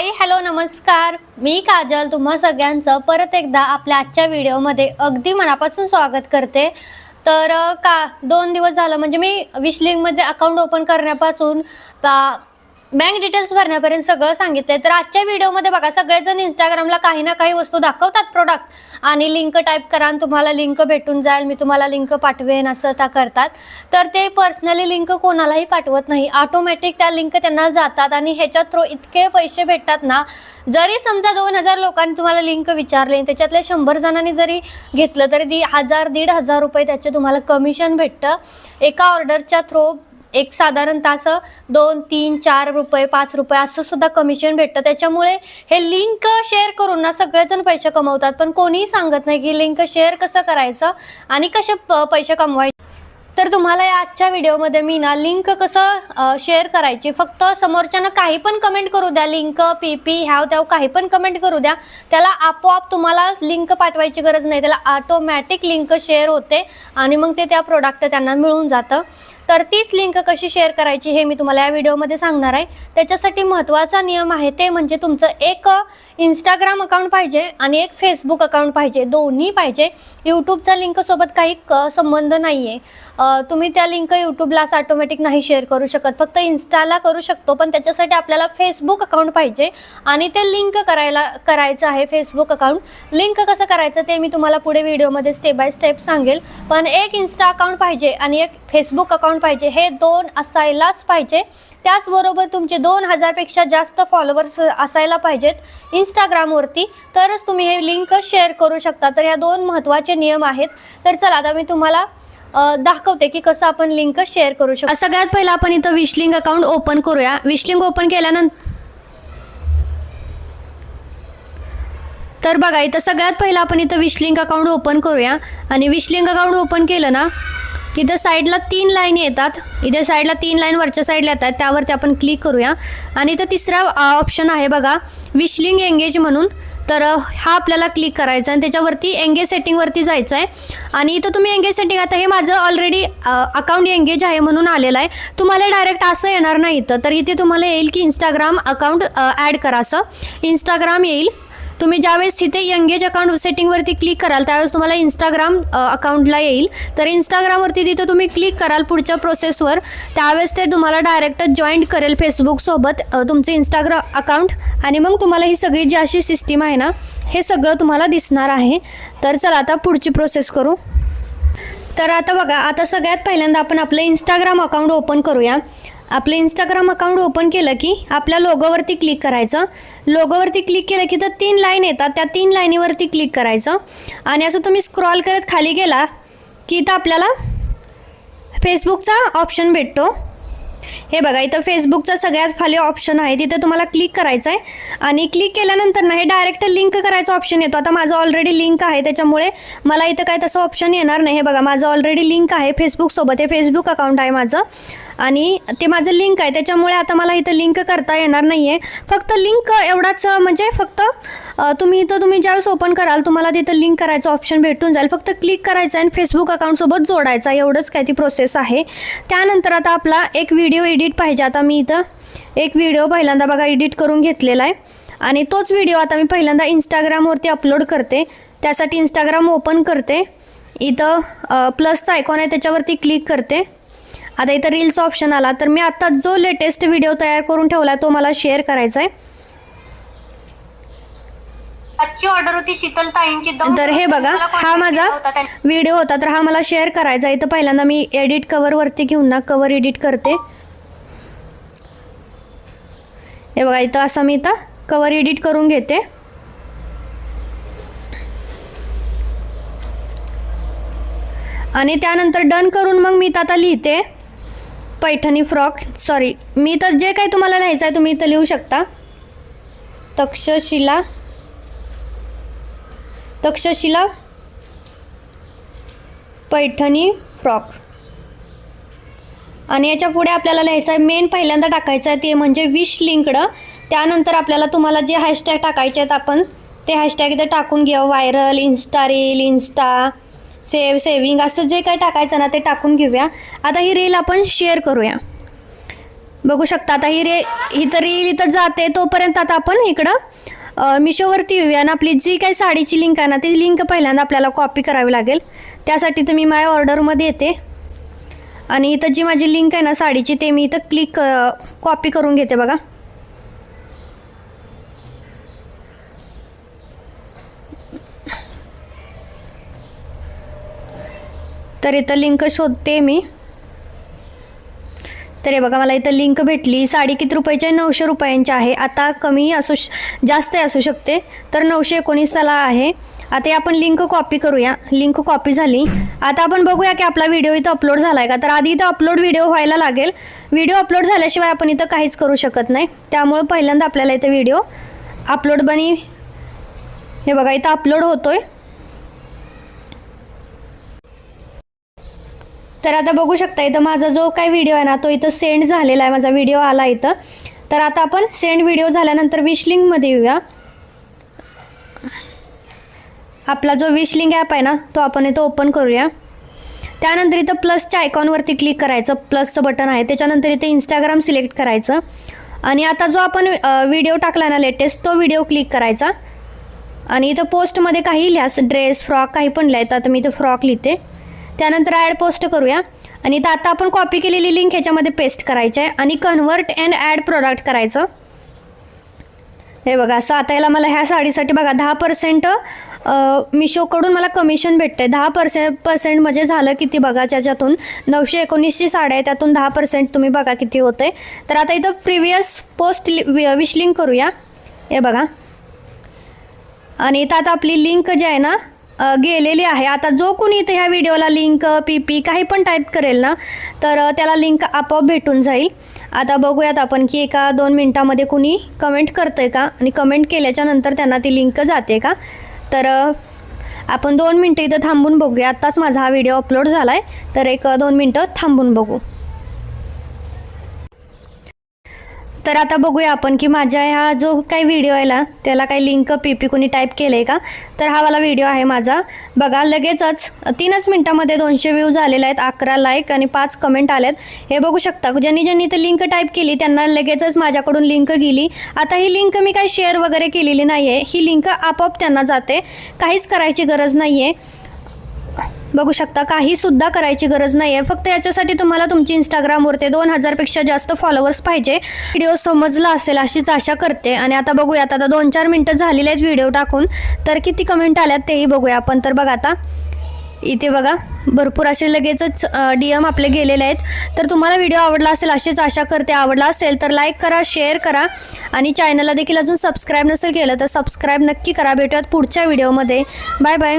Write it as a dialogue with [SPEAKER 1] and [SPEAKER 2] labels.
[SPEAKER 1] Hi hello नमस्कार. मी काजल तुम्हा सगळ्यांचं परत एकदा आपल्या आजच्या व्हिडिओमध्ये अगदी मनापासून स्वागत करते. तर का दोन दिवस झालं म्हणजे मी विशलिंगमध्ये अकाउंट ओपन करण्यापासून बँक डिटेल्स भरण्यापर्यंत सगळं सांगितलंय. तर आजच्या व्हिडिओमध्ये बघा सगळेजण इंस्टाग्रामला काही ना काही वस्तू दाखवतात प्रोडक्ट आणि लिंक टाईप करा आणि तुम्हाला लिंक भेटून जाईल. मी तुम्हाला लिंक पाठवेन असं त्या करतात. तर ते पर्सनली लिंक कोणालाही पाठवत नाही. ऑटोमॅटिक त्या लिंक त्यांना जातात आणि ह्याच्या थ्रू इतके पैसे भेटतात ना जरी समजा दोन हजार लोकांनी तुम्हाला लिंक विचारले त्याच्यातले शंभर जणांनी जरी घेतलं तरी दी हजार दीड हजार रुपये त्याचे तुम्हाला कमिशन भेटतं. एका ऑर्डरच्या थ्रू एक साधारणतः असं दोन तीन चार रुपये पाच रुपये असं सुद्धा कमिशन भेटतं. त्याच्यामुळे हे लिंक शेअर करून ना सगळेजण पैसे कमवतात. पण कोणीही सांगत नाही की लिंक शेअर कसं करायचं आणि कसे प- पैसे कमवायचे. तर तुम्हाला या आजच्या व्हिडिओमध्ये मी ना लिंक कसं शेअर करायची फक्त समोरच्यानं काही पण कमेंट करू द्या. लिंक पी पी ह्याव त्याव काही पण कमेंट करू द्या. त्याला आपोआप तुम्हाला लिंक पाठवायची गरज नाही. त्याला ऑटोमॅटिक लिंक शेअर होते आणि मग ते त्या प्रोडक्ट त्यांना मिळून जातं. तर तीच लिंक कशी शेअर करायची हे मी तुम्हाला या व्हिडिओमध्ये सांगणार आहे. त्याच्यासाठी महत्त्वाचा नियम आहे ते म्हणजे तुमचं एक इंस्टाग्राम अकाउंट पाहिजे आणि एक फेसबुक अकाउंट पाहिजे. दोन्ही पाहिजे. यूट्यूबचा लिंकसोबत काही क संबंध नाही आहे तुम्ही त्या लिंक यूट्यूबला असं ऑटोमॅटिक नाही शेअर करू शकत. फक्त इन्स्टाला करू शकतो पण त्याच्यासाठी आपल्याला फेसबुक अकाउंट पाहिजे आणि ते लिंक करायला करायचं आहे फेसबुक अकाउंट लिंक कसं करायचं ते मी तुम्हाला पुढे व्हिडिओमध्ये स्टेप बाय स्टेप सांगेल. पण एक इन्स्टा अकाउंट पाहिजे आणि एक फेसबुक अकाउंट पाहिजे. हे दोन असायलाच पाहिजे. त्याचबरोबर तुमचे दोन हजारपेक्षा जास्त फॉलोअर्स असायला पाहिजेत इंस्टाग्रामवरती तरच तुम्ही हे लिंक शेअर करू शकता. तर या दोन महत्त्वाचे नियम आहेत. तर चला आता मी तुम्हाला दाखवते की कसं आपण लिंक शेअर करू शकतो. सगळ्यात पहिला आपण इथं विशलिंग अकाउंट ओपन करूया. विशलिंग ओपन केल्यानंतर तर बघा इथं सगळ्यात पहिला आपण इथं विशलिंग अकाउंट ओपन करूया. आणि विशलिंग अकाउंट ओपन केलं ना इथं साईडला तीन लाईन येतात. इथे साईडला तीन लाईन वरच्या साईडला येतात. त्यावरती आपण क्लिक करूया. आणि इथं तिसरा ऑप्शन आहे बघा विशलिंग एंगेज म्हणून. तर हा आपल्याला क्लिक करायचा आणि त्याच्यावरती एंगेज सेटिंगवरती जायचं आहे. आणि इथं तुम्ही एंगेज सेटिंग आता हे माझं ऑलरेडी अकाउंट एंगेज आहे म्हणून आलेलं आहे. तुम्हाला डायरेक्ट असं येणार नाही इथं. तर इथे तुम्हाला येईल की इंस्टाग्राम अकाउंट ॲड करा असं. इंस्टाग्राम येईल. तुम्ही ज्यावेळेस तिथे यंगेज अकाउंट सेटिंगवरती क्लिक कराल त्यावेळेस तुम्हाला इंस्टाग्राम अकाउंटला येईल. तर इंस्टाग्रामवरती तिथं तुम्ही क्लिक कराल पुढच्या प्रोसेसवर त्यावेळेस ते तुम्हाला डायरेक्ट जॉईंट करेल फेसबुकसोबत तुमचं इंस्टाग्राम अकाउंट आणि मग तुम्हाला ही सगळी जी अशी सिस्टीम आहे ना हे सगळं तुम्हाला दिसणार आहे. तर चला आता पुढची प्रोसेस करू. तर आता बघा आता सगळ्यात पहिल्यांदा आपण आपलं इंस्टाग्राम अकाउंट ओपन करूया. आपलं इंस्टाग्राम अकाउंट ओपन केलं की आपल्या लोगोवरती क्लिक करायचं. लोगोवरती क्लिक केलं की तर तीन लाईन येतात. त्या तीन लाईनीवरती क्लिक करायचं. आणि असं तुम्ही स्क्रॉल करत खाली गेला की इथं आपल्याला फेसबुकचा ऑप्शन भेटतो. हे बघा इथं फेसबुकचा सगळ्यात खाली ऑप्शन आहे. तिथे तुम्हाला क्लिक करायचं आहे आणि क्लिक केल्यानंतर ना हे डायरेक्ट लिंक करायचं ऑप्शन येतो. आता माझं ऑलरेडी लिंक आहे त्याच्यामुळे मला इथं काय तसं ऑप्शन येणार नाही. हे बघा माझं ऑलरेडी लिंक आहे फेसबुकसोबत हे फेसबुक अकाउंट आहे माझं. आणि ते माझं लिंक आहे. त्याच्यामुळे आता मला इथं लिंक करता येणार नाही आहे फक्त लिंक एवढाच म्हणजे फक्त तुम्ही इथं तुम्ही ज्यावेळेस ओपन कराल तुम्हाला तिथं लिंक करायचं ऑप्शन भेटून जाईल. फक्त क्लिक करायचं आणि फेसबुक अकाउंटसोबत जोडायचा एवढंच काय ती प्रोसेस आहे. त्यानंतर आता आपला एक व्हिडिओ एडिट पाहिजे. आता मी इथं एक व्हिडिओ पहिल्यांदा बघा एडिट करून घेतलेला आहे. आणि तोच व्हिडिओ आता मी पहिल्यांदा इंस्टाग्रामवरती अपलोड करते. त्यासाठी इंस्टाग्राम ओपन करते. इथं प्लसचा आयकॉन आहे त्याच्यावरती क्लिक करते. आता इथं रील्स ऑप्शन आला. तर मी आता जो लेटेस्ट व्हिडिओ तयार करून ठेवला तो मला शेअर करायचा आहे
[SPEAKER 2] आजची ऑर्डर होती शीतल ताईंची. दोन
[SPEAKER 1] तर हे बघा हा माझा. व्हिडिओ होता. तर हा मला शेअर करायचा. आहे. इथं पहिल्यांदा मी एडिट कवरवरती घेऊन ना कवर एडिट करते. हे बघा इथं असं मी इथं कवर एडिट करून घेते. आणि त्यानंतर डन करून मग मी इथं आता लिहिते. पैठणी फ्रॉक सॉरी मी तर जे काही तुम्हाला लिहायचं आहे तुम्ही इथं लिहू शकता. तक्षशिला. तक्षशिला. पैठणी फ्रॉक. आणि याच्यापुढे आपल्याला लिहायचं आहे मेन पहिल्यांदा टाकायचं आहे ते म्हणजे विश लिंकड त्यानंतर आपल्याला तुम्हाला जे हॅशटॅग टाकायचे आहेत आपण ते हॅशटॅग इथं टाकून घ्या. Viral insta reel insta save saving असं जे काही टाकायचं ना ते टाकून घेऊया. आता ही रील आपण शेअर करूया. बघू शकता आता ही रे ही तर रील इथं जाते तोपर्यंत आता आपण इकडं मिशोवरती येऊया. आणि आपली जी काही साडीची लिंक आहे ना ती लिंक पहिल्यांदा आपल्याला कॉपी करावी लागेल. त्यासाठी तुम्ही माझ्या माय ऑर्डरमध्ये येते. आणि इथं जी माझी लिंक आहे ना साडीची ते मी इथं क्लिक कॉपी करून घेते बघा. तर इथं लिंक शोधते मी. तर हे बघा मला इथं लिंक भेटली. साडी किती रुपयाची आहे? नऊशे रुपयांची आहे. आता कमी असू श जास्त असू शकते. तर नऊशे एकोणीसाला आहे. आता आपण लिंक कॉपी करूया. लिंक कॉपी झाली. आता आपण बघूया की आपला व्हिडिओ इथं अपलोड झाला आहे का? तर आधी इथं अपलोड व्हिडिओ व्हायला लागेल. व्हिडिओ अपलोड झाल्याशिवाय आपण इथं काहीच करू शकत नाही. त्यामुळं पहिल्यांदा आपल्याला इथं व्हिडिओ अपलोड बनी हे बघा इथं अपलोड होतोय. तर आता बघू शकता इथं माझा जो काही व्हिडिओ आहे ना तो इथं सेंड झालेला आहे. माझा व्हिडिओ आला इथं. तर आता आपण सेंड व्हिडिओ झाल्यानंतर विश लिंकमध्ये येऊया. आपला जो विश लिंक ॲप आहे ना तो आपण इथं ओपन करूया. त्यानंतर इथं प्लसच्या आयकॉनवरती क्लिक करायचं. प्लसचं बटन आहे. त्याच्यानंतर इथे इंस्टाग्राम सिलेक्ट करायचं. आणि आता जो आपण व्हिडिओ टाकला ना लेटेस्ट तो व्हिडिओ क्लिक करायचा. आणि इथं पोस्टमध्ये काही लिहास ड्रेस फ्रॉक काही पण लिहायचं आता मी इथं फ्रॉक लिहिते. त्यानंतर ॲड पोस्ट करूया. आणि तर आता आपण कॉपी केलेली लिंक ह्याच्यामध्ये पेस्ट करायची आहे. आणि कन्वर्ट अँड ॲड प्रोडक्ट करायचं. हे बघा असं आता याला मला ह्या साडीसाठी बघा दहा पर्सेंट मिशोकडून मला कमिशन भेटते दहा पर्सेंट पर्सेंट म्हणजे झालं किती बघा त्याच्यातून नऊशे एकोणीसची साड्या आहे त्यातून दहा पर्सेंट तुम्ही बघा किती होते तर आता इथं प्रिव्हियस पोस्ट विश लिंक करूया. हे बघा. आणि इथं आता आपली लिंक जी आहे ना गेलेली आहे. आता जो कोणी इथे ह्या व्हिडिओला लिंक पी पी काही पण टाईप करेल ना तर त्याला लिंक आपोआप भेटून जाईल. आता बघूयात आपण की एका दोन मिनटामध्ये कुणी कमेंट करतंय का? आणि कमेंट केल्याच्यानंतर त्यांना ती लिंक जाते का? तर आपण दोन मिनटं इथं थांबून बघूया. आत्ताच माझा हा व्हिडिओ अपलोड झाला आहे तर एक दोन मिनटं थांबून बघू. तर आता बघूया आपण की माझ्या ह्या जो काही व्हिडिओ आहे ना त्याला काही लिंक पी पी कोणी टाईप केलं आहे का? तर हा वाला व्हिडिओ आहे माझा. बघा लगेचच तीनच मिनटामध्ये दोनशे व्ह्यू झालेले आहेत अकरा लाईक आणि पाच कमेंट आल्यात हे बघू शकता ज्यांनी ज्यांनी इथं लिंक टाईप केली त्यांना लगेचच माझ्याकडून लिंक गेली. आता ही लिंक मी काही शेअर वगैरे केलेली नाही आहे ही लिंक आपोआप त्यांना जाते. काहीच करायची गरज नाही आहे बघू शकता काही सुद्धा करायची गरज नाही आहे फक्त याच्यासाठी तुम्हाला तुमची इंस्टाग्रामवरती दोन हजारपेक्षा जास्त फॉलोअर्स पाहिजे. व्हिडिओ समजला असेल अशीच आशा करते. आणि आता बघूयात आता दोन चार मिनटं झालेले आहेत व्हिडिओ टाकून. तर किती कमेंट आल्यात तेही बघूया आपण. तर बघा आता इथे बघा भरपूर असे लगेचच डी एम आपले गेलेले आहेत. तर तुम्हाला व्हिडिओ आवडला असेल अशीच आशा करते. आवडला असेल तर लाईक करा शेअर करा. आणि चॅनलला देखील अजून सबस्क्राईब नसेल केलं तर सबस्क्राईब नक्की करा. भेटूयात पुढच्या व्हिडिओमध्ये बाय बाय